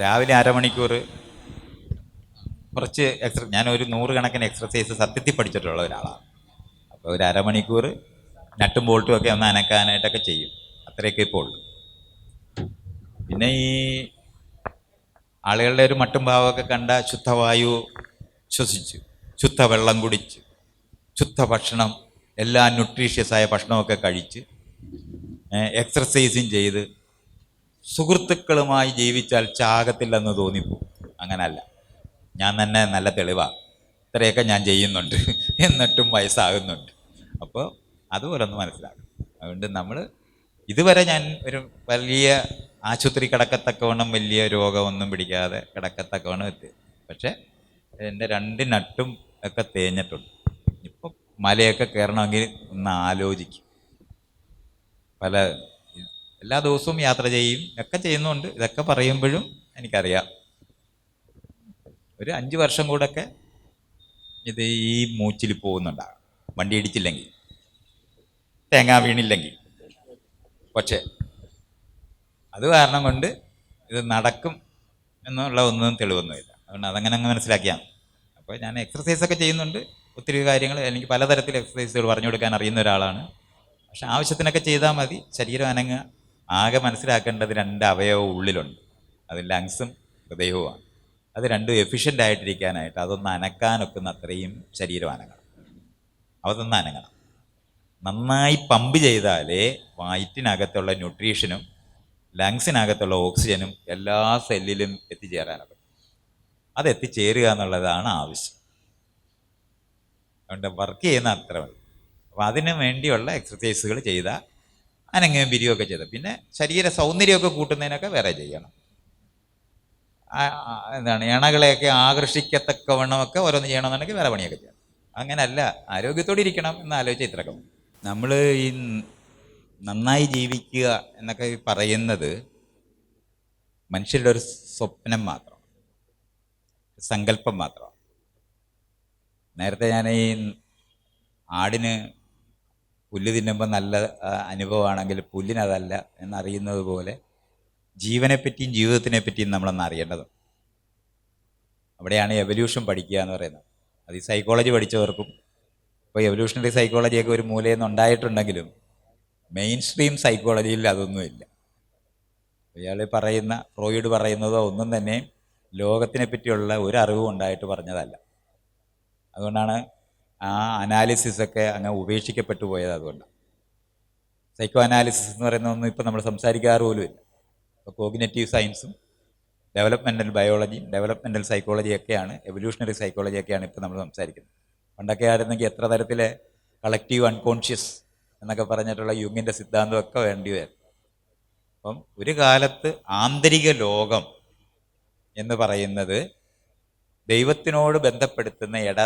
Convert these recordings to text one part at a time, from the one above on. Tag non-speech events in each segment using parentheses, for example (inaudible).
രാവിലെ അരമണിക്കൂർ കുറച്ച് എക്സർ ഞാൻ ഒരു നൂറുകണക്കിന് എക്സർസൈസ് സത്യത്തിൽ പഠിച്ചിട്ടുള്ള ഒരാളാണ്. അപ്പോൾ ഒരു അരമണിക്കൂർ നട്ടും ബോൾട്ടും ഒക്കെ ഒന്ന് അനക്കാനായിട്ടൊക്കെ ചെയ്യും. അത്രയൊക്കെ ഇപ്പോൾ ഉള്ളു. പിന്നെ ഈ ആളുകളുടെ ഒരു മട്ടും ഭാവമൊക്കെ കണ്ട ശുദ്ധവായു ശ്വസിച്ചു. ശുദ്ധ വെള്ളം കുടിച്ച്. ശുദ്ധ ഭക്ഷണം എല്ലാ ന്യൂട്രീഷ്യസായ ഭക്ഷണമൊക്കെ കഴിച്ച് എക്സർസൈസും ചെയ്ത് സുഹൃത്തുക്കളുമായി ജീവിച്ചാൽ ചാകത്തില്ലെന്ന് തോന്നിപ്പോ അങ്ങനല്ല. ഞാൻ തന്നെ നല്ല തെളിവാണ് ഇത്രയൊക്കെ ഞാൻ ചെയ്യുന്നുണ്ട്. (laughs) എന്നിട്ടും വയസ്സാകുന്നുണ്ട്. അപ്പോൾ അതുപോലെ ഒന്ന് മനസ്സിലാക്കും അതുകൊണ്ട് നമ്മൾ ഇതുവരെ ഞാൻ ഒരു വലിയ ആശുപത്രി കിടക്കത്തക്കവണ്ണം വലിയ രോഗമൊന്നും പിടിക്കാതെ കിടക്കത്തക്കവണ്ണം എത്തി. പക്ഷേ എന്റെ രണ്ട് നട്ടും ഒക്കെ തേഞ്ഞിട്ടുണ്ട്. ഇപ്പം മലയൊക്കെ കയറണമെങ്കിൽ ഒന്ന് ആലോചിക്കും. പല എല്ലാ ദിവസവും യാത്ര ചെയ്യും. ഒക്കെ ചെയ്യുന്നുണ്ട്. ഇതൊക്കെ പറയുമ്പോഴും എനിക്കറിയാം. ഒരു അഞ്ച് വർഷം കൂടെയൊക്കെ ഇത് ഈ മൂച്ചിൽ പോകുന്നുണ്ടാകും വണ്ടി ഇടിച്ചില്ലെങ്കിൽ തേങ്ങ വീണില്ലെങ്കിൽ. പക്ഷേ അത് കാരണം കൊണ്ട് ഇത് നടക്കും എന്നുള്ള ഒന്നും തെളിവൊന്നുമില്ല. അതുകൊണ്ട് അതങ്ങനെ അങ്ങ് മനസ്സിലാക്കിയാൽ അപ്പോൾ ഞാൻ എക്സർസൈസ് ഒക്കെ ചെയ്യുന്നുണ്ട്. ഒത്തിരി കാര്യങ്ങൾ എനിക്ക് പലതരത്തിൽ എക്സസൈസുകൾ പറഞ്ഞു കൊടുക്കാൻ അറിയുന്ന ഒരാളാണ്. പക്ഷെ ആവശ്യത്തിനൊക്കെ ചെയ്താൽ മതി. ശരീരം അനങ്ങുക. ആകെ മനസ്സിലാക്കേണ്ടത് രണ്ട് അവയവം ഉള്ളിലുണ്ട്. അത് ലങ്സും ഹൃദയവുമാണ്. അത് രണ്ടും എഫിഷ്യന്റ് ആയിട്ടിരിക്കാനായിട്ട് അതൊന്ന് അനക്കാനൊക്കുന്ന അത്രയും ശരീരം അനങ്ങണം അതൊന്ന് അനങ്ങണം. നന്നായി പമ്പ് ചെയ്താലേ വയറ്റിനകത്തുള്ള ന്യൂട്രീഷനും ലങ്സിനകത്തുള്ള ഓക്സിജനും എല്ലാ സെല്ലിലും എത്തിച്ചേരാനുള്ളത് അത് എത്തിച്ചേരുക എന്നുള്ളതാണ് ആവശ്യം. അതുകൊണ്ട് വർക്ക് ചെയ്യുന്ന അത്ര അപ്പോൾ അതിനു വേണ്ടിയുള്ള എക്സസൈസുകൾ ചെയ്താൽ അനങ്ങുകയും ഒക്കെ ചെയ്ത്. പിന്നെ ശരീര സൗന്ദര്യമൊക്കെ കൂട്ടുന്നതിനൊക്കെ വേറെ ചെയ്യണം. എന്താണ് ഇണകളെയൊക്കെ ആകർഷിക്കത്തക്കവണ്ണമൊക്കെ ഓരോന്ന് ചെയ്യണമെന്നുണ്ടെങ്കിൽ വേറെ പണിയൊക്കെ ചെയ്യണം. അങ്ങനല്ല ആരോഗ്യത്തോടെ ഇരിക്കണം എന്ന് ആലോചിച്ച് ഇത്രയൊക്കെ നമ്മൾ ഈ നന്നായി ജീവിക്കുക എന്നൊക്കെ പറയുന്നത് മനുഷ്യരുടെ ഒരു സ്വപ്നം മാത്രം സങ്കല്പം മാത്രം. നേരത്തെ ഞാൻ ഈ ആടിന് പുല്ല് തിന്നുമ്പോൾ നല്ല അനുഭവമാണെങ്കിൽ പുല്ലിനതല്ല എന്നറിയുന്നത് പോലെ ജീവനെപ്പറ്റിയും ജീവിതത്തിനെ പറ്റിയും നമ്മളൊന്ന് അറിയേണ്ടത്. അവിടെയാണ് എവല്യൂഷൻ പഠിക്കുക എന്ന് പറയുന്നത്. അത് ഈ സൈക്കോളജി പഠിച്ചവർക്കും ഇപ്പോൾ എവല്യൂഷണറി സൈക്കോളജിയൊക്കെ ഒരു മൂലയിൽ ഉണ്ടായിട്ടുണ്ടെങ്കിലും മെയിൻ സ്ട്രീം സൈക്കോളജിയിൽ അതൊന്നുമില്ല. ഇയാൾ പറയുന്ന ഫ്രോയിഡ് പറയുന്നതോ ഒന്നും തന്നെ ലോകത്തിനെ പറ്റിയുള്ള ഒരു അറിവും ഉണ്ടായിട്ട് പറഞ്ഞതല്ല. അതുകൊണ്ടാണ് ആ അനാലിസിസ് ഒക്കെ അങ്ങ് ഉപേക്ഷിക്കപ്പെട്ടു പോയത് അതുകൊണ്ടാണ്. സൈക്കോ അനാലിസിസ് എന്ന് പറയുന്ന ഒന്നും ഇപ്പം നമ്മൾ സംസാരിക്കാറ് പോലുമില്ല ഇപ്പോൾ കോഗ്നറ്റീവ് സയൻസും ഡെവലപ്മെന്റൽ ബയോളജിയും ഡെവലപ്മെന്റൽ സൈക്കോളജിയൊക്കെയാണ് എവല്യൂഷണറി സൈക്കോളജി ഒക്കെയാണ് ഇപ്പോൾ നമ്മൾ സംസാരിക്കുന്നത്. പണ്ടൊക്കെ ആയിരുന്നെങ്കിൽ എത്ര തരത്തിലെ കളക്റ്റീവ് അൺകോൺഷ്യസ് എന്നൊക്കെ പറഞ്ഞിട്ടുള്ള യുങ്ങിന്റെ സിദ്ധാന്തമൊക്കെ വേണ്ടി വരും. അപ്പം ഒരു കാലത്ത് ആന്തരിക ലോകം എന്ന് പറയുന്നത് ദൈവത്തിനോട് ബന്ധപ്പെടുത്തുന്ന ഇട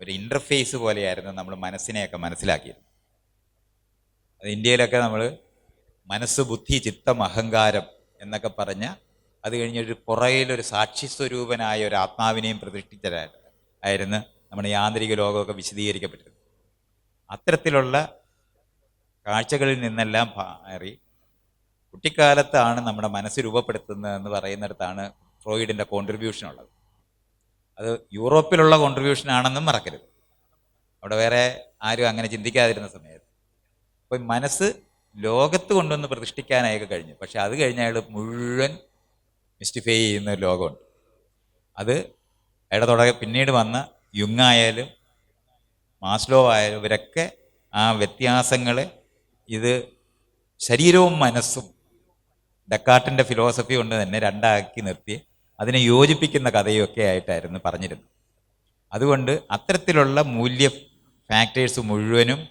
ഒരു ഇന്റർഫേസ് പോലെയായിരുന്നു നമ്മൾ മനസ്സിനെയൊക്കെ മനസ്സിലാക്കിയത്. അത് ഇന്ത്യയിലൊക്കെ നമ്മൾ മനസ്സ് ബുദ്ധി ചിത്തം അഹങ്കാരം എന്നൊക്കെ പറഞ്ഞ അത് കഴിഞ്ഞൊരു പുറയിലൊരു സാക്ഷി സ്വരൂപനായ ഒരു ആത്മാവിനെയും പ്രതിഷ്ഠിച്ചതായിട്ട് ആയിരുന്നു നമ്മുടെ യാന്ത്രിക ലോകമൊക്കെ വിശദീകരിക്കപ്പെട്ടത് അത്തരത്തിലുള്ള കാഴ്ചകളിൽ നിന്നെല്ലാം മാറി കുട്ടിക്കാലത്താണ് നമ്മുടെ മനസ്സ് രൂപപ്പെടുത്തുന്നത് എന്ന് പറയുന്നിടത്താണ് ഫ്രോയിഡിന്റെ കോൺട്രിബ്യൂഷൻ ഉള്ളത്. അത് യൂറോപ്പിലുള്ള കോൺട്രിബ്യൂഷൻ ആണെന്നും മറക്കരുത്. അവിടെ വേറെ ആരും അങ്ങനെ ചിന്തിക്കാതിരുന്ന സമയത്ത്. അപ്പം മനസ്സ് ലോകത്ത് കൊണ്ടുവന്ന് പ്രതിഷ്ഠിക്കാനായൊക്കെ കഴിഞ്ഞു. പക്ഷെ അത് കഴിഞ്ഞ അയാൾ മുഴുവൻ മിസ്റ്റിഫൈ ചെയ്യുന്ന ഒരു ലോകമുണ്ട്. അത് അയാളുടെ തുടങ്ങി പിന്നീട് വന്ന യുങ്ങായാലും മാസ്ലോ ആയാലും ഇവരൊക്കെ ആ വ്യത്യാസങ്ങളെ ഇത് ശരീരവും മനസ്സും ഡക്കാട്ടിന്റെ ഫിലോസഫി കൊണ്ട് തന്നെ രണ്ടാക്കി നിർത്തി. അതിനെ യോജിപ്പിക്കുന്ന കഥയൊക്കെ ആയിട്ടായിരുന്നു പറഞ്ഞിരുന്നത്. അതുകൊണ്ട് അത്തരത്തിലുള്ള മൂല്യ ഫാക്ടേഴ്സ് മുഴുവനും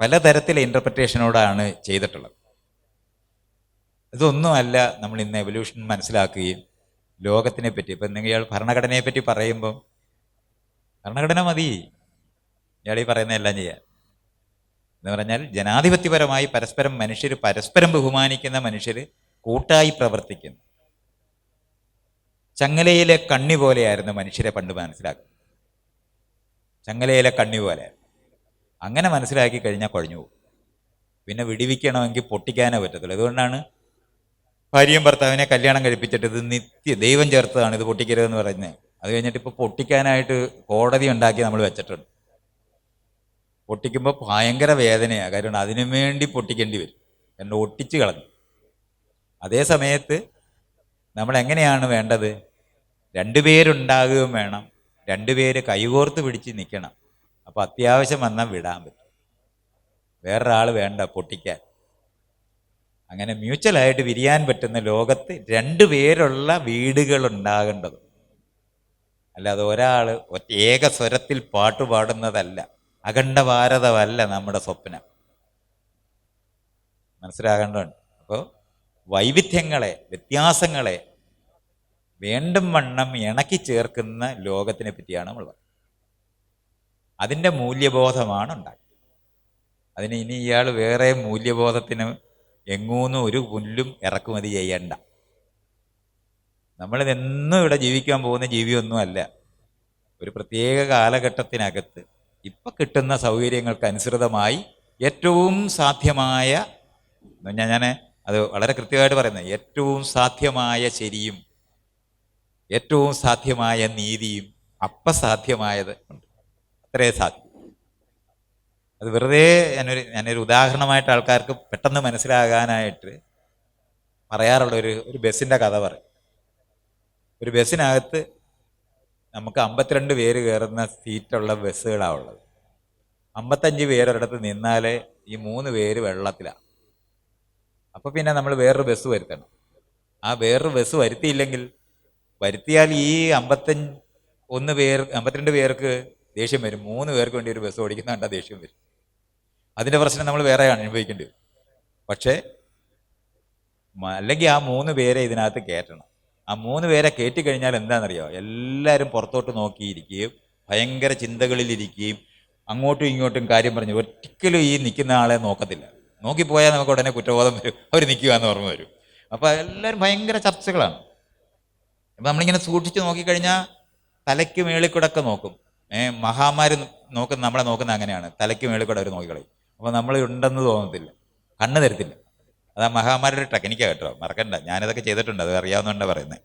പലതരത്തിലെ ഇന്റർപ്രിറ്റേഷനോടാണ് ചെയ്തിട്ടുള്ളത്. ഇതൊന്നുമല്ല നമ്മൾ ഇന്ന് എവല്യൂഷൻ മനസ്സിലാക്കുകയും ലോകത്തിനെ പറ്റി. ഇപ്പം നിങ്ങൾ ഇയാൾ ഭരണഘടനയെ പറ്റി പറയുമ്പം ഭരണഘടന മതി. ഇയാൾ ഈ പറയുന്ന എല്ലാം ചെയ്യാൻ. എന്ന് പറഞ്ഞാൽ ജനാധിപത്യപരമായി പരസ്പരം മനുഷ്യർ പരസ്പരം ബഹുമാനിക്കുന്ന മനുഷ്യർ കൂട്ടായി പ്രവർത്തിക്കുന്നു. ചങ്ങലയിലെ കണ്ണി പോലെയായിരുന്നു മനുഷ്യരെ പണ്ട് മനസ്സിലാക്കുക ചങ്ങലയിലെ കണ്ണി പോലെ. അങ്ങനെ മനസ്സിലാക്കി കഴിഞ്ഞാൽ കുഴഞ്ഞു പോകും. പിന്നെ വിടിവിക്കണമെങ്കിൽ പൊട്ടിക്കാനേ പറ്റത്തുള്ളൂ. അതുകൊണ്ടാണ് ഭാര്യയും ഭർത്താവിനെ കല്യാണം കഴിപ്പിച്ചിട്ട് ഇത് നിത്യ ദൈവം ചേർത്തതാണ് ഇത് പൊട്ടിക്കരുതെന്ന് പറയുന്നത്. അത് കഴിഞ്ഞിട്ട് ഇപ്പോൾ പൊട്ടിക്കാനായിട്ട് കോടതി ഉണ്ടാക്കി നമ്മൾ വെച്ചിട്ടുണ്ട്. പൊട്ടിക്കുമ്പോൾ ഭയങ്കര വേദനയാണ് കാരണം അതിനു വേണ്ടി പൊട്ടിക്കേണ്ടി വരും. എന്നെ ഒട്ടിച്ച് കളഞ്ഞു. അതേ സമയത്ത് നമ്മൾ എങ്ങനെയാണ് വേണ്ടത് രണ്ടുപേരുണ്ടാകുകയും വേണം. രണ്ടുപേര് കൈകോർത്ത് പിടിച്ച് നിൽക്കണം. അപ്പോൾ അത്യാവശ്യം വന്നാൽ വിടാൻ പറ്റും. വേറൊരാൾ വേണ്ട പൊട്ടിക്കാൻ. അങ്ങനെ മ്യൂച്വലായിട്ട് വിരിയാൻ പറ്റുന്ന ലോകത്ത് രണ്ടു പേരുള്ള വീടുകൾ ഉണ്ടാകേണ്ടത് അല്ലാതെ ഒരാൾ ഏക സ്വരത്തിൽ പാട്ടുപാടുന്നതല്ല അഖണ്ഡ ഭാരതമല്ല നമ്മുടെ സ്വപ്നം. മനസ്സിലാകേണ്ടതുണ്ട് അപ്പോൾ വൈവിധ്യങ്ങളെ വ്യത്യാസങ്ങളെ വേണ്ടും വണ്ണം ഇണക്കി ചേർക്കുന്ന ലോകത്തിനെ പറ്റിയാണ് നമ്മൾ പറയുന്നത്. അതിന്റെ മൂല്യബോധമാണ് ഉണ്ടാക്കുന്നത് അതിന് ഇനി ഇയാൾ വേറെ മൂല്യബോധത്തിന് എങ്ങൂന്നും ഒരു പുല്ലും ഇറക്കുമതി ചെയ്യണ്ട. നമ്മളിതെന്നും ഇവിടെ ജീവിക്കാൻ പോകുന്ന ജീവിയൊന്നുമല്ല. ഒരു പ്രത്യേക കാലഘട്ടത്തിനകത്ത് ഇപ്പം കിട്ടുന്ന സൗകര്യങ്ങൾക്ക് അനുസൃതമായി ഏറ്റവും സാധ്യമായ ഞാൻ ഞാൻ അത് വളരെ കൃത്യമായിട്ട് പറയുന്നത്. ഏറ്റവും സാധ്യമായ ശരിയും ഏറ്റവും സാധ്യമായ നീതിയും അപ്പസാധ്യമായത് ഉണ്ട് അത്രേ സാധ്യം. അത് വെറുതെ ഞാനൊരു ഞാനൊരു ഉദാഹരണമായിട്ട് ആൾക്കാർക്ക് പെട്ടെന്ന് മനസ്സിലാകാനായിട്ട് പറയാറുള്ള ഒരു ഒരു ബസ്സിന്റെ കഥ പറയും. ഒരു ബസ്സിനകത്ത് നമുക്ക് അമ്പത്തിരണ്ട് പേര് കയറുന്ന സീറ്റുള്ള ബസ്സുകളാണ് ഉള്ളത്. അമ്പത്തഞ്ച് പേരൊരിടത്ത് നിന്നാലേ ഈ മൂന്ന് പേര് വെള്ളത്തിലാണ് അപ്പോൾ പിന്നെ നമ്മൾ വേറൊരു ബസ് വരുത്തണം. ആ വേറൊരു ബസ് വരുത്തിയില്ലെങ്കിൽ വരുത്തിയാൽ ഈ അമ്പത്തഞ്ച് ഒന്ന് പേർ അമ്പത്തിരണ്ട് പേർക്ക് ദേഷ്യം വരും. മൂന്ന് പേർക്ക് വേണ്ടി ഒരു ബസ് ഓടിക്കുന്ന കണ്ടാൽ ദേഷ്യം വരും. അതിന്റെ പ്രശ്നം നമ്മൾ വേറെ അനുഭവിക്കേണ്ടി വരും. പക്ഷേ അല്ലെങ്കിൽ ആ മൂന്ന് പേരെ ഇതിനകത്ത് കയറ്റണം ആ മൂന്ന് പേരെ കയറ്റി കഴിഞ്ഞാൽ എന്താണെന്നറിയോ? എല്ലാവരും പുറത്തോട്ട് നോക്കിയിരിക്കുകയും ഭയങ്കര ചിന്തകളിലിരിക്കുകയും അങ്ങോട്ടും ഇങ്ങോട്ടും കാര്യം പറഞ്ഞു ഒരിക്കലും ഈ നിൽക്കുന്ന ആളെ നോക്കത്തില്ല. നോക്കിപ്പോയാൽ നമുക്ക് ഉടനെ കുറ്റബോധം വരും. അവർ നിൽക്കുക എന്ന് ഓർമ്മ വരും. അപ്പോൾ എല്ലാവരും ഭയങ്കര ചർച്ചകളാണ്. അപ്പം നമ്മളിങ്ങനെ സൂക്ഷിച്ച് നോക്കിക്കഴിഞ്ഞാൽ തലയ്ക്ക് മേളിൽ കൂടെ നോക്കും. ഏഹ് മഹാമാർ നോക്കുന്ന നമ്മളെ നോക്കുന്ന അങ്ങനെയാണ്. തലയ്ക്ക് മേളിൽ കൂടെ അവർ നോക്കിക്കളയും. അപ്പോൾ നമ്മൾ ഉണ്ടെന്ന് തോന്നത്തില്ല. കണ്ണ് തരത്തില്ല. അതാ മഹാമാരുടെ ടെക്നിക്കാണ് കേട്ടോ. മറക്കണ്ട. ഞാനിതൊക്കെ ചെയ്തിട്ടുണ്ട്. അത് അറിയാവുന്നതുകൊണ്ടാണ് പറയുന്നത്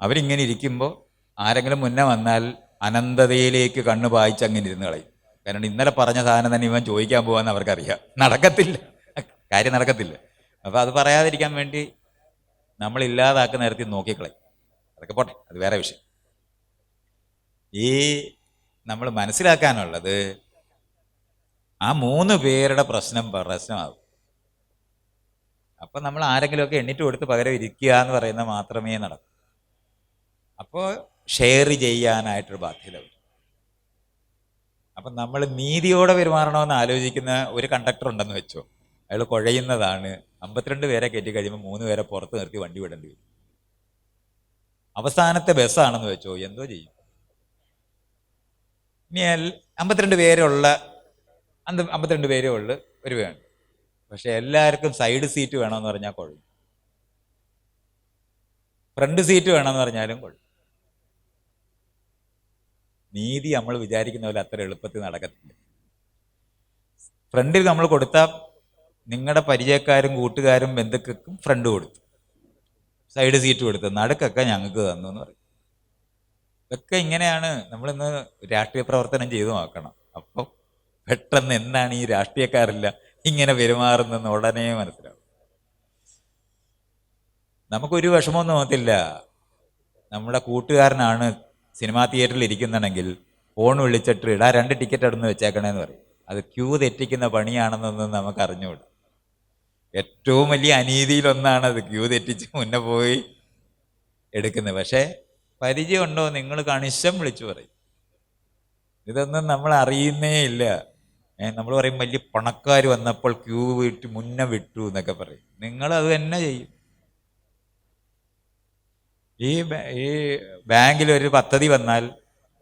അവരിങ്ങനെ ഇരിക്കുമ്പോൾ ആരെങ്കിലും മുന്നേ വന്നാൽ അനന്തതയിലേക്ക് കണ്ണ് പായിച്ച് അങ്ങനെ ഇരുന്ന് കളയും. കാരണം ഇന്നലെ പറഞ്ഞ സാധനം തന്നെ ഇവൻ ചോദിക്കാൻ പോകാന്ന് അവർക്കറിയാം. നടക്കത്തില്ല. കാര്യം നടക്കത്തില്ല. അപ്പോൾ അത് പറയാതിരിക്കാൻ വേണ്ടി നമ്മൾ ഇല്ലാതാക്കുന്ന നേരത്തിൽ നോക്കിക്കളയും. അതൊക്കെ പോട്ടെ അത് വേറെ വിഷയം. ഈ നമ്മൾ മനസ്സിലാക്കാനുള്ളത് ആ മൂന്ന് പേരുടെ പ്രശ്നം പ്രശ്നമാകും അപ്പം നമ്മൾ ആരെങ്കിലുമൊക്കെ എണ്ണിട്ട് കൊടുത്ത് പകരം ഇരിക്കുക എന്ന് പറയുന്നത് മാത്രമേ നടക്കൂ. അപ്പോൾ ഷെയർ ചെയ്യാനായിട്ടൊരു ബാധ്യത വരും അപ്പം നമ്മൾ നീതിയോടെ പെരുമാറണമെന്ന് ആലോചിക്കുന്ന ഒരു കണ്ടക്ടർ ഉണ്ടെന്ന് വെച്ചോ. അയാൾ കുഴയുന്നതാണ്. അമ്പത്തിരണ്ട് പേരെ കയറ്റി കഴിയുമ്പോൾ മൂന്ന് പേരെ പുറത്ത് നിർത്തി വണ്ടി വിടേണ്ടി വരും. അവസാനത്തെ ബസ്സാണെന്ന് വെച്ചോ എന്തോ ചെയ്യും. ഇനി അമ്പത്തിരണ്ട് പേരുള്ള അന്ത അമ്പത്തിരണ്ട് പേരേ ഉള്ളു ഒരു വേണം. പക്ഷെ എല്ലാവർക്കും സൈഡ് സീറ്റ് വേണമെന്ന് പറഞ്ഞാൽ കൊള്ളും. ഫ്രണ്ട് സീറ്റ് വേണമെന്ന് പറഞ്ഞാലും കൊള്ളും. നീതി നമ്മൾ വിചാരിക്കുന്ന പോലെ അത്ര എളുപ്പത്തിൽ നടക്കത്തില്ല. ഫ്രണ്ടിൽ നമ്മൾ കൊടുത്ത നിങ്ങളുടെ പരിചയക്കാരും കൂട്ടുകാരും ബന്ധുക്കൾക്കും ഫ്രണ്ട് കൊടുത്തു. സൈഡ് സീറ്റ് കൊടുത്തു. നടുക്കൊക്കെ ഞങ്ങൾക്ക് തന്നു എന്ന് പറയും. ഇതൊക്കെ ഇങ്ങനെയാണ് നമ്മളിന്ന് രാഷ്ട്രീയ പ്രവർത്തനം ചെയ്തു നോക്കണം. അപ്പം പെട്ടെന്ന് എന്താണ് ഈ രാഷ്ട്രീയക്കാരില്ല ഇങ്ങനെ പെരുമാറുന്നതെന്ന് ഉടനെ മനസ്സിലാവും. നമുക്കൊരു വിഷമമൊന്നും തോന്നത്തില്ല. നമ്മുടെ കൂട്ടുകാരനാണ് സിനിമാ തിയേറ്ററിൽ ഇരിക്കുന്നുണ്ടെങ്കിൽ ഫോൺ വിളിച്ചിട്ട് ഇടാ രണ്ട് ടിക്കറ്റ് അടുന്ന് വെച്ചേക്കണേന്ന് പറയും. അത് ക്യൂ തെറ്റിക്കുന്ന പണിയാണെന്നൊന്നും നമുക്ക് അറിഞ്ഞുകൂട ഏറ്റവും വലിയ അനീതിയിലൊന്നാണ് അത് ക്യൂ തെറ്റിച്ച് മുന്നേ പോയി എടുക്കുന്നത്. പക്ഷേ പരിചയമുണ്ടോ? നിങ്ങൾ കണിശം വിളിച്ചു പറയും. ഇതൊന്നും നമ്മൾ അറിയുന്നേ ഇല്ല. നമ്മൾ പറയും വലിയ പണക്കാർ വന്നപ്പോൾ ക്യൂ വിട്ട് മുന്നേ വിട്ടു എന്നൊക്കെ പറയും. നിങ്ങളത് തന്നെ ചെയ്യും. ഈ ഈ ബാങ്കിൽ ഒരു പദ്ധതി വന്നാൽ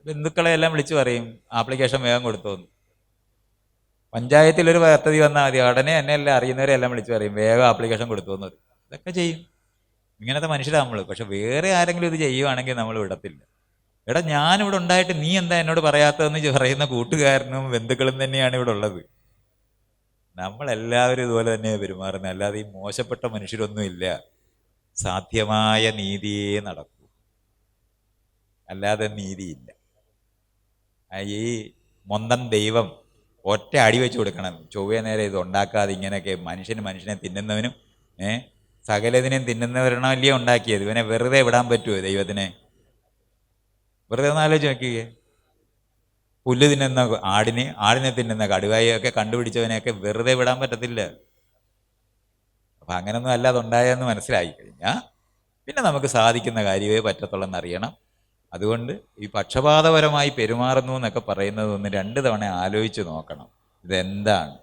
ബന്ധുക്കളെ എല്ലാം വിളിച്ചു പറയും ആപ്ലിക്കേഷൻ വേഗം കൊടുത്തോന്ന്. പഞ്ചായത്തിൽ ഒരു പദ്ധതി വന്നാൽ മതി ഉടനെ എന്നെ എല്ലാം അറിയുന്നവരെ എല്ലാം വിളിച്ചു പറയും വേഗം ആപ്ലിക്കേഷൻ കൊടുത്തോന്ന്. പറയും ഇതൊക്കെ ചെയ്യും. ഇങ്ങനത്തെ മനുഷ്യരാണ് നമ്മൾ പക്ഷെ വേറെ ആരെങ്കിലും ഇത് ചെയ്യുവാണെങ്കിൽ നമ്മൾ വിടത്തില്ല. എടാ ഞാനിവിടെ ഉണ്ടായിട്ട് നീ എന്താ എന്നോട് പറയാത്തതെന്ന് പറയുന്ന കൂട്ടുകാരനും ബന്ധുക്കളും തന്നെയാണ് ഇവിടെ ഉള്ളത്. നമ്മളെല്ലാവരും ഇതുപോലെ തന്നെ പെരുമാറുന്നത്. അല്ലാതെ ഈ മോശപ്പെട്ട മനുഷ്യരൊന്നും ഇല്ല സാധ്യമായ നീതിയേ നടക്കൂ. അല്ലാതെ നീതിയില്ല. ഈ മൊന്തം ദൈവം ഒറ്റ അടി വെച്ച് കൊടുക്കണം. ചൊവ്വ നേരെ ഇത് ഉണ്ടാക്കാതെ ഇങ്ങനെയൊക്കെ മനുഷ്യന് മനുഷ്യനെ തിന്നുന്നവനും ഏ സകലതിനെയും തിന്നുന്നവരണമല്ലേ ഉണ്ടാക്കിയത്. ഇവനെ വെറുതെ വിടാൻ പറ്റുമോ ദൈവത്തിനെ? വെറുതെ ഒന്ന് ആലോചിച്ച് നോക്കിയേ പുല്ല് തിന്നുന്ന ആടിനെ ആടിനെ തിന്നുന്ന കടുവായൊക്കെ കണ്ടുപിടിച്ചവനെയൊക്കെ വെറുതെ വിടാൻ പറ്റത്തില്ല. അപ്പം അങ്ങനൊന്നും അല്ലാതെ അതുണ്ടായെന്ന് മനസ്സിലായി കഴിഞ്ഞാൽ പിന്നെ നമുക്ക് സാധിക്കുന്ന കാര്യമേ പറ്റത്തുള്ളെന്ന് എന്നറിയണം അതുകൊണ്ട് ഈ പക്ഷപാതപരമായി പെരുമാറുന്നു എന്നൊക്കെ പറയുന്നത് ഒന്ന് രണ്ട് തവണ ആലോചിച്ച് നോക്കണം. ഇതെന്താണ്?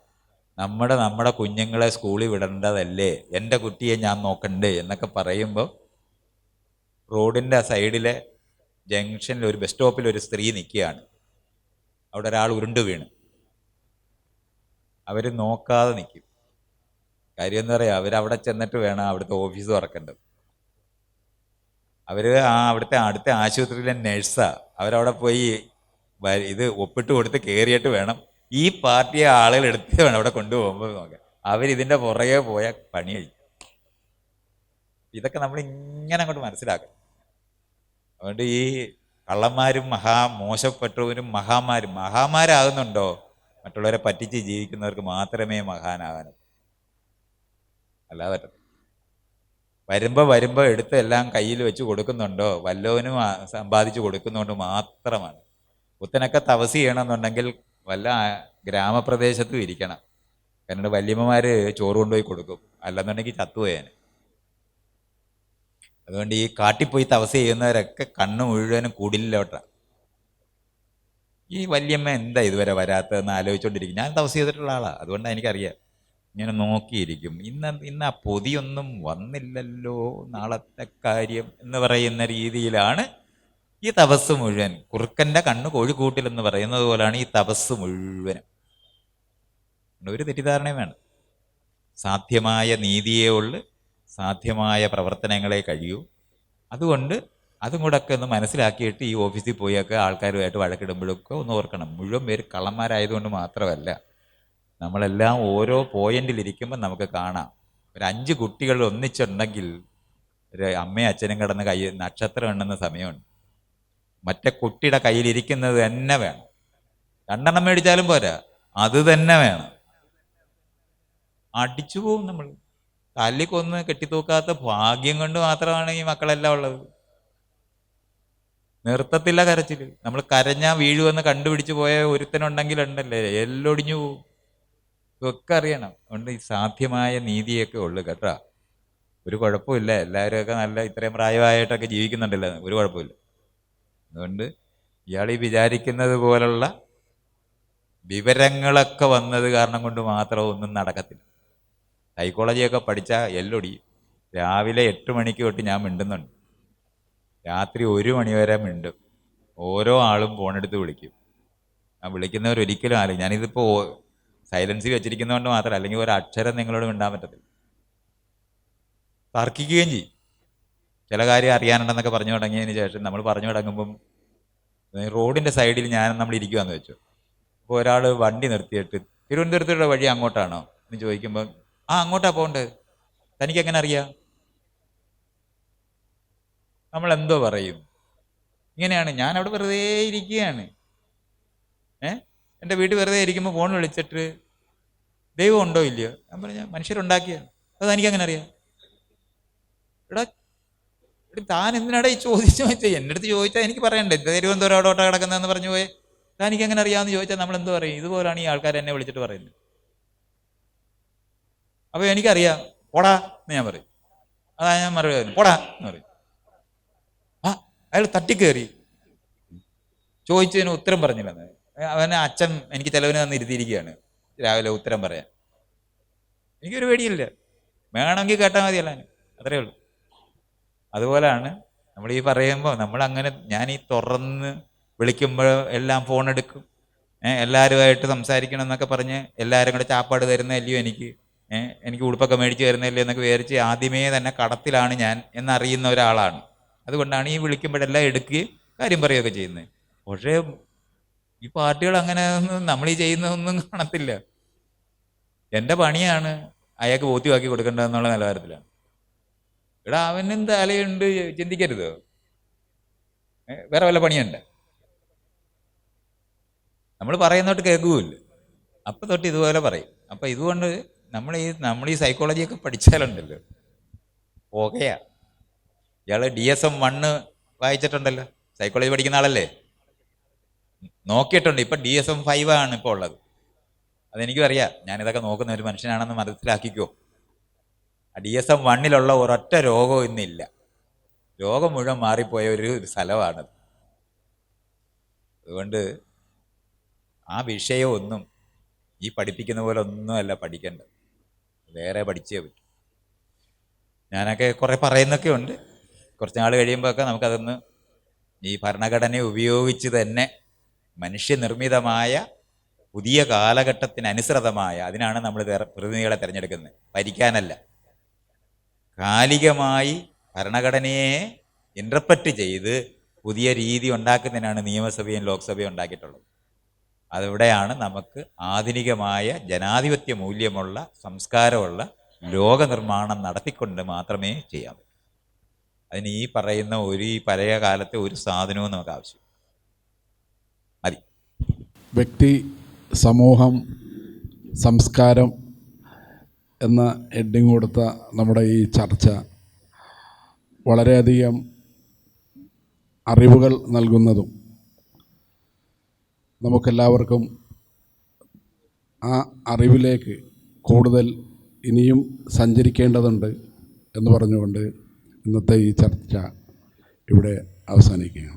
നമ്മുടെ നമ്മുടെ കുഞ്ഞുങ്ങളെ സ്കൂളിൽ വിടേണ്ടതല്ലേ? എന്റെ കുട്ടിയെ ഞാൻ നോക്കണ്ടേ? എന്നൊക്കെ പറയുമ്പോൾ റോഡിന്റെ സൈഡിലെ ജംഗ്ഷനിൽ ഒരു ബസ് സ്റ്റോപ്പിൽ ഒരു സ്ത്രീ നിൽക്കുകയാണ്. അവിടെ ഒരാൾ ഉരുണ്ടു വീണ്. അവർ നോക്കാതെ നിൽക്കും. കാര്യം എന്ന് പറയുക അവരവിടെ ചെന്നിട്ട് വേണം അവിടുത്തെ ഓഫീസ് തുറക്കേണ്ടത്. അവർ ആ അവിടുത്തെ അടുത്ത ആശുപത്രിയിലെ നഴ്സാ. അവരവിടെ പോയി ഇത് ഒപ്പിട്ട് കൊടുത്ത് കയറിയിട്ട് വേണം ഈ പാർട്ടിയെ ആളുകൾ എടുത്ത് വേണം അവിടെ കൊണ്ടുപോകുമ്പോൾ നോക്കാം അവരിതിന്റെ പുറകെ പോയ പണി കഴിക്കും ഇതൊക്കെ നമ്മൾ ഇങ്ങനെ അങ്ങോട്ട് മനസ്സിലാക്കണം. അതുകൊണ്ട് ഈ കള്ളന്മാരും മഹാ മോശപ്പെട്ടവരും മഹാമാരും മഹാമാരാകുന്നുണ്ടോ മറ്റുള്ളവരെ പറ്റിച്ച് ജീവിക്കുന്നവർക്ക് മാത്രമേ മഹാനാകാൻ അല്ലാതെ പറ്റത്തില്ല. വരുമ്പോൾ വരുമ്പോൾ എടുത്ത് എല്ലാം കയ്യിൽ വെച്ച് കൊടുക്കുന്നുണ്ടോ? വല്ലവനും സമ്പാദിച്ച് കൊടുക്കുന്നുണ്ട് മാത്രമാണ്. പുത്തനൊക്കെ തപസ് ചെയ്യണമെന്നുണ്ടെങ്കിൽ വല്ല ഗ്രാമപ്രദേശത്തും ഇരിക്കണം. കാരണം വല്യമ്മമാർ ചോറ് കൊണ്ടുപോയി കൊടുക്കും. അല്ലെന്നുണ്ടെങ്കിൽ ചത്തുപോയേനെ. അതുകൊണ്ട് ഈ കാട്ടിപ്പോയി തപസ് ചെയ്യുന്നവരൊക്കെ കണ്ണ് മുഴുവനും കുടിലോട്ടാണ് ഈ വല്യമ്മ എന്താ ഇതുവരെ വരാത്തതെന്ന് ആലോചിച്ചുകൊണ്ടിരിക്കും ഞാൻ തപസ് ചെയ്തിട്ടുള്ള ആളാണ് അതുകൊണ്ടാണ് എനിക്കറിയാം. ഇങ്ങനെ നോക്കിയിരിക്കും. ഇന്ന് ഇന്ന് ആ പൊതിയൊന്നും വന്നില്ലല്ലോ നാളത്തെ കാര്യം എന്ന് പറയുന്ന രീതിയിലാണ് ഈ തപസ് മുഴുവൻ. കുറുക്കന്റെ കണ്ണ് കോഴിക്കൂട്ടിൽ എന്ന് പറയുന്നത് പോലാണ് ഈ തപസ് മുഴുവനും. ഒരു തെറ്റിദ്ധാരണയും വേണം സാധ്യമായ നീതിയേ ഉള്ളു സാധ്യമായ പ്രവർത്തനങ്ങളെ കഴിയൂ. അതുകൊണ്ട് അതും കൂടെ ഒക്കെ ഒന്ന് മനസ്സിലാക്കിയിട്ട് ഈ ഓഫീസിൽ പോയൊക്കെ ആൾക്കാരുമായിട്ട് വഴക്കിടുമ്പോഴൊക്കെ ഒന്ന് ഓർക്കണം. മുഴുവൻ പേര് കള്ളന്മാരായതുകൊണ്ട് മാത്രമല്ല. നമ്മളെല്ലാം ഓരോ പോയിന്റിലിരിക്കുമ്പോൾ നമുക്ക് കാണാം. ഒരു അഞ്ച് കുട്ടികൾ ഒന്നിച്ചുണ്ടെങ്കിൽ ഒരു അമ്മയും അച്ഛനും കിടന്ന് കൈ നക്ഷത്രം എണ്ണുന്ന സമയമുണ്ട്. മറ്റേ കുട്ടിയുടെ കയ്യിലിരിക്കുന്നത് തന്നെ വേണം. രണ്ടെണ്ണം മേടിച്ചാലും പോരാ. അത് തന്നെ വേണം. അടിച്ചു പോവും നമ്മൾ. തല്ലിക്കൊന്ന് കെട്ടിത്തൂക്കാത്ത ഭാഗ്യം കൊണ്ട് മാത്രമാണ് ഈ മക്കളെല്ലാം ഉള്ളത്. നിർത്തത്തില്ല കരച്ചിൽ. നമ്മൾ കരഞ്ഞാൽ വീഴുവെന്ന് കണ്ടുപിടിച്ച് പോയ ഒരുത്തനുണ്ടെങ്കിൽ ഉണ്ടല്ലേ എല്ലൊടിഞ്ഞു പോവും. ഇതൊക്കെ അറിയണം. അതുകൊണ്ട് ഈ സാധ്യമായ നീതിയൊക്കെ ഉള്ളു കേട്ടോ. ഒരു കുഴപ്പമില്ല. എല്ലാവരും ഒക്കെ നല്ല ഇത്രയും പ്രായമായിട്ടൊക്കെ ജീവിക്കുന്നുണ്ടല്ലോ. ഒരു കുഴപ്പമില്ല. അതുകൊണ്ട് ഇയാൾ ഈ വിചാരിക്കുന്നത് പോലുള്ള വിവരങ്ങളൊക്കെ വന്നത് കാരണം കൊണ്ട് മാത്രം ഒന്നും നടക്കത്തില്ല. സൈക്കോളജിയൊക്കെ പഠിച്ചാൽ എല്ലൊടി രാവിലെ എട്ട് മണിക്ക് തൊട്ട് ഞാൻ മിണ്ടുന്നുണ്ട്. രാത്രി ഒരു മണി വരെ മിണ്ടും. ഓരോ ആളും ഫോണെടുത്ത് വിളിക്കും. ആ വിളിക്കുന്നവരൊരിക്കലും ആരും ഞാനിതിപ്പോൾ സൈലൻസിൽ വെച്ചിരിക്കുന്നതുകൊണ്ട് മാത്രം അല്ലെങ്കിൽ ഒരു അക്ഷരം നിങ്ങളോട് മിണ്ടാൻ പറ്റത്തില്ല. തർക്കിക്കുകയും ചെയ്യും. ചില കാര്യം അറിയാനുണ്ടെന്നൊക്കെ പറഞ്ഞു തുടങ്ങിയതിന് ശേഷം നമ്മൾ പറഞ്ഞു തുടങ്ങുമ്പം റോഡിന്റെ സൈഡിൽ ഞാൻ നമ്മൾ ഇരിക്കുവാന്ന് വെച്ചു. അപ്പോൾ ഒരാൾ വണ്ടി നിർത്തിയിട്ട് തിരുവനന്തപുരത്തുള്ള വഴി അങ്ങോട്ടാണോ എന്ന് ചോദിക്കുമ്പോൾ ആ അങ്ങോട്ടാ പോകേണ്ടത് തനിക്ക് എങ്ങനെ അറിയാം? നമ്മൾ എന്തോ പറയും. ഇങ്ങനെയാണ് ഞാൻ അവിടെ വെറുതെ ഇരിക്കുകയാണ്. ഏ? എന്റെ വീട്ടിൽ വെറുതെ ഇരിക്കുമ്പോൾ ഫോൺ വിളിച്ചിട്ട് ദൈവം ഉണ്ടോ ഇല്ലയോ? ഞാൻ പറഞ്ഞ മനുഷ്യരുണ്ടാക്കിയ അത് എനിക്കങ്ങനെ അറിയാം? എടാ താൻ എന്തിനാടാ ഈ ചോദിച്ചു വെച്ചാൽ എന്റെ അടുത്ത് ചോദിച്ചാൽ എനിക്ക് പറയണ്ടേ? തിരുവനന്തപുരം അവിടെ ഓട്ടോ കിടക്കുന്നതെന്ന് പറഞ്ഞു പോയി. താൻ എനിക്ക് എങ്ങനെ അറിയാമെന്ന് ചോദിച്ചാൽ നമ്മൾ എന്തോ പറയും? ഇതുപോലാണ് ഈ ആൾക്കാർ എന്നെ വിളിച്ചിട്ട് പറയുന്നത്. അപ്പോൾ എനിക്കറിയാം. ഓടാ എന്ന് ഞാൻ പറയും. അതാ ഞാൻ മറുപടി പറഞ്ഞു ഓടാ എന്ന് പറയും. ആ അയാൾ തട്ടിക്കേറി. ചോദിച്ചതിന് ഉത്തരം പറഞ്ഞില്ലെന്ന് അവന് അച്ഛൻ എനിക്ക് ചിലവിന് തന്ന് ഇരുത്തിയിരിക്കുകയാണ്. രാവിലെ ഉത്തരം പറയാൻ. എനിക്കൊരു പേടിയില്ല. വേണമെങ്കിൽ കേട്ടാൽ മതി മതിയല്ല അത്രേ ഉള്ളൂ. അതുപോലെയാണ് നമ്മൾ ഈ പറയുമ്പോൾ നമ്മൾ അങ്ങനെ ഞാൻ ഈ തുറന്ന് വിളിക്കുമ്പോൾ എല്ലാം ഫോൺ എടുക്കും. എല്ലാവരുമായിട്ട് സംസാരിക്കണം എന്നൊക്കെ പറഞ്ഞ് എല്ലാവരും കൂടെ ചാപ്പാട് തരുന്നതല്ലയോ എനിക്ക്? എനിക്ക് ഉടുപ്പൊക്കെ മേടിച്ച് തരുന്നതല്ലയോ എന്നൊക്കെ വിചാരിച്ച് ആദ്യമേ തന്നെ കടത്തിലാണ് ഞാൻ എന്നറിയുന്ന ഒരാളാണ്. അതുകൊണ്ടാണ് ഈ വിളിക്കുമ്പോഴെല്ലാം എടുക്കുകയും കാര്യം പറയുകയൊക്കെ ചെയ്യുന്നത്. പക്ഷേ ഈ പാർട്ടികൾ അങ്ങനെ നമ്മൾ ഈ ചെയ്യുന്നതൊന്നും കാണത്തില്ല. എന്റെ പണിയാണ് അയാൾക്ക് ബോധ്യമാക്കി കൊടുക്കേണ്ടതെന്നുള്ള നിലവാരത്തിലാണ്. ഇവിടെ അവനും തലയുണ്ട് ചിന്തിക്കരുത്. വേറെ വല്ല പണിയുണ്ട്? നമ്മൾ പറയുന്നോട്ട് കേൾക്കുകയില്ല അപ്പം തൊട്ട് ഇതുപോലെ പറയും. അപ്പം ഇതുകൊണ്ട് നമ്മൾ ഈ നമ്മൾ ഈ സൈക്കോളജിയൊക്കെ പഠിച്ചാലുണ്ടല്ലോ. പോകയാ. ഇയാൾ ഡി എസ് എം വണ്ണ് വായിച്ചിട്ടുണ്ടല്ലോ. സൈക്കോളജി പഠിക്കുന്ന ആളല്ലേ? നോക്കിയിട്ടുണ്ട്. ഇപ്പം ഡി എസ് എം ഫൈവ് ആണ് ഇപ്പോൾ ഉള്ളത്. അതെനിക്കും അറിയാം ഞാനിതൊക്കെ നോക്കുന്ന ഒരു മനുഷ്യനാണെന്ന് മനസ്സിലാക്കിക്കോ. ഡി എസ് എം വണ്ണിലുള്ള ഒരൊറ്റ രോഗവും ഇന്നില്ല. രോഗം മുഴുവൻ മാറിപ്പോയ ഒരു സ്ഥലമാണത് അതുകൊണ്ട് ആ വിഷയമൊന്നും ഈ പഠിപ്പിക്കുന്ന പോലെ ഒന്നുമല്ല പഠിക്കേണ്ടത്. വേറെ പഠിച്ചേ പറ്റും. ഞാനൊക്കെ കുറേ പറയുന്നൊക്കെ ഉണ്ട്. കുറച്ച് നാൾ കഴിയുമ്പോഴൊക്കെ നമുക്കതൊന്ന് ഈ ഭരണഘടനയെ ഉപയോഗിച്ച് തന്നെ മനുഷ്യനിർമ്മിതമായ പുതിയ കാലഘട്ടത്തിനനുസൃതമായ അതിനാണ് നമ്മൾ പ്രതിനിധികളെ തിരഞ്ഞെടുക്കുന്നത്. ഭരിക്കാനല്ല. കാലികമായി ഭരണഘടനയെ ഇന്റർപ്രറ്റ് ചെയ്ത് പുതിയ രീതി ഉണ്ടാക്കുന്നതിനാണ് നിയമസഭയും ലോക്സഭയും ഉണ്ടാക്കിയിട്ടുള്ളത്. അതിവിടെയാണ് നമുക്ക് ആധുനികമായ ജനാധിപത്യ മൂല്യമുള്ള സംസ്കാരമുള്ള ലോക നിർമ്മാണം നടത്തിക്കൊണ്ട് മാത്രമേ ചെയ്യാവൂ അതിന് ഈ പറയുന്ന ഒരു ഈ പഴയ കാലത്തെ ഒരു സാധനവും നമുക്ക് ആവശ്യം മതി വ്യക്തി സമൂഹം സംസ്കാരം എന്ന ഹെഡിങ് കൊടുത്ത നമ്മുടെ ഈ ചർച്ച വളരെയധികം അറിവുകൾ നൽകുന്നതും നമുക്കെല്ലാവർക്കും ആ അറിവിലേക്ക് കൂടുതൽ ഇനിയും സഞ്ചരിക്കേണ്ടതുണ്ട് എന്ന് പറഞ്ഞുകൊണ്ട് ഇന്നത്തെ ഈ ചർച്ച ഇവിടെ അവസാനിക്കുകയാണ്.